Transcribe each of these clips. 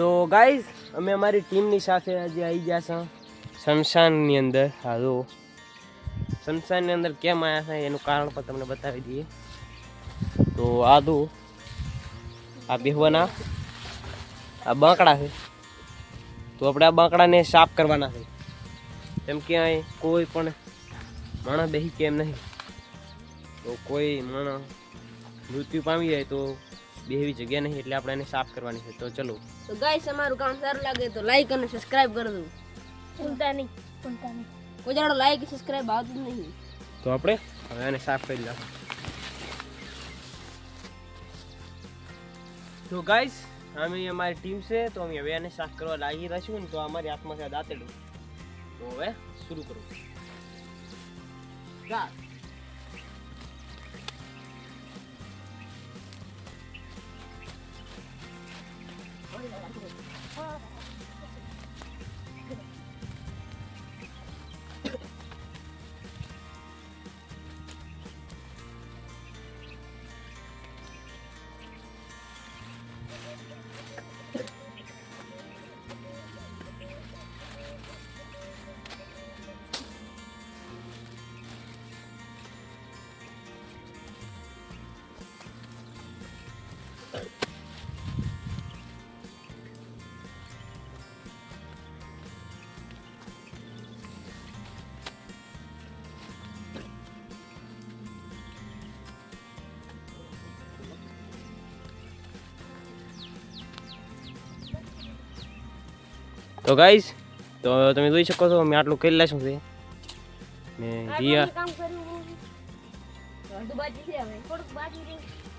તો ગાઈઝ અમે અમારી ટીમની સાથે આજે આવી ગયા છે. શમશાનની અંદર, હાલો. શમશાનની અંદર કેમ આવ્યા છે એનું કારણ પણ તમને બતાવી દઈએ. તો આ આ બેહવાના, આ બાંકડા છે. તો આપણે આ બાંકડાને સાફ કરવાના છે. કેમ કે અહીં કોઈ પણ માણસ બેસી કેમ નહીં. તો કોઈ માણસ મૃત્યુ પામી જાય તો બેહવી જગ્યા નહીં એટલે આપણે એને સાફ કરવાની છે. તો ચલો. તો ગાઈસ અમારું કામ સારું લાગે તો લાઈક અને સબસ્ક્રાઇબ કરી દો. ભૂલતા નહીં ભૂલતા નહીં. કોઈ જાડો લાઈક સબસ્ક્રાઇબ આવતું જ નહીં. તો આપણે હવે એને સાફ કરી નાખો તો ગાઈસ અમે અમારી ટીમ છે તો અમે હવે એને સાફ કરવા લાગી રહીશું ને તો અમારી હાથમાં છે આ દાંતેડું તો હવે શરૂ કરું. 안 쓰고 있어. તો ગાઈસ તો તમે જોઈ શકો છો અમે આટલું કરી લાશું છે. ને દિયા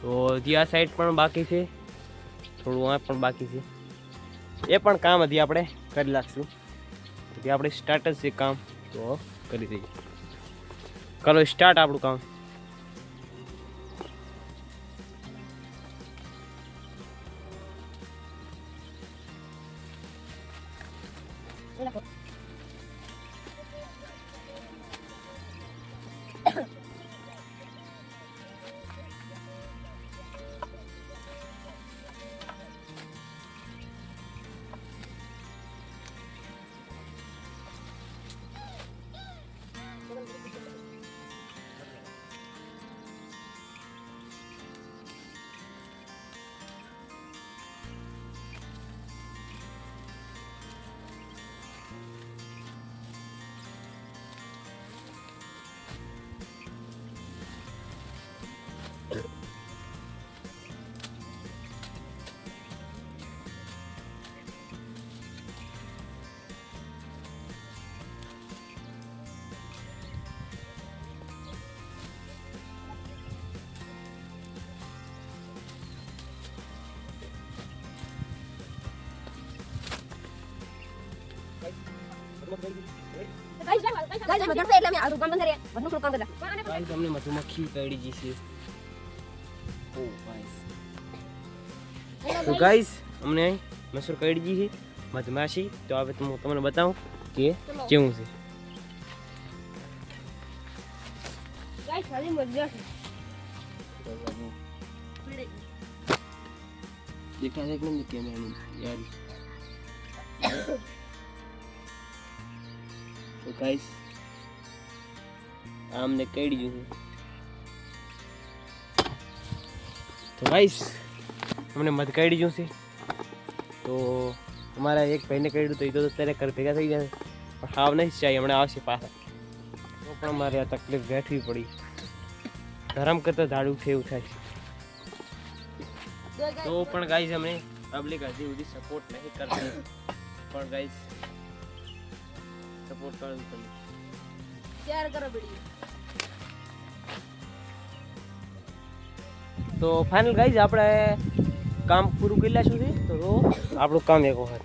તો દિયા સાઈડ પણ બાકી છે. થોડું આ પણ બાકી છે. એ પણ કામ હજી આપણે કરી લાગશું. હજી આપણે સ્ટાર્ટ જ છે કામ. તો કરી દઈએ. કરો સ્ટાર્ટ આપણું કામ. ગાઈસ ગાઈસ અમને મધુમક્ખી કરડી ગઈ તો ગાઈસ અમને મસૂર કરડી ગઈ મધમાશી. તો હવે હું તમને બતાવું કે કેવું છે. ગાઈસ ખાલી મજા છે દેખાય નહીં કેમેરાની યાર તો ગાઈસ આ અમને કઈડી ગયું તો ગાઈસ અમને મત ગયું છે તો અમારા એક ભાઈને કઈડ્યું તો એ તો અત્યારે ઘર ભેગા થઈ જાય પણ હાવ નહીં જાય હમણાં આવશે પાછા. તો પણ મારે આ તકલીફ વેઠવી પડી. ધરમ કરતા ઝાડું છે એવું થાય તો પણ ગાઈઝ અમે પબ્લિક હજી સુધી સપોર્ટ નહીં કરતી. પણ ગાઈઝ તમે કરો. તો ફાઇનલ ગાઈઝ આપણે કામ પૂરું કરી લાશું છે. તો આપણું કામ એક વખત.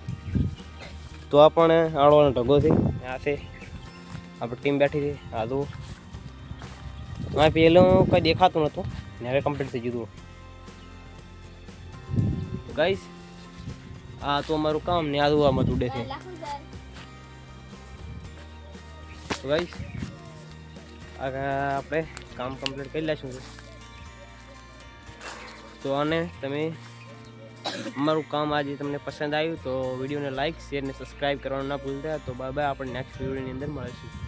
તો આપણે પણ આડવાનો ઢગો છે આ છે. આપણી ટીમ બેઠી છે આ તો મારે પહેલું કંઈ દેખાતું નહોતું ને હવે કમ્પ્લીટ થઈ ગયું ગાઈઝ આ તો અમારું કામ ને આ આમાં ઉડે છે. તો ગાઈસ આ આપણે કામ કમ્પ્લીટ કરી લઈશું તો આને તમે અમારું કામ આજે તમને પસંદ આવ્યું તો વિડીયોને લાઇક શેર ને સબસ્ક્રાઈબ કરવાનું ના ભૂલતા. તો બાય આપણે નેક્સ્ટ વિડીયોની અંદર મળીશું.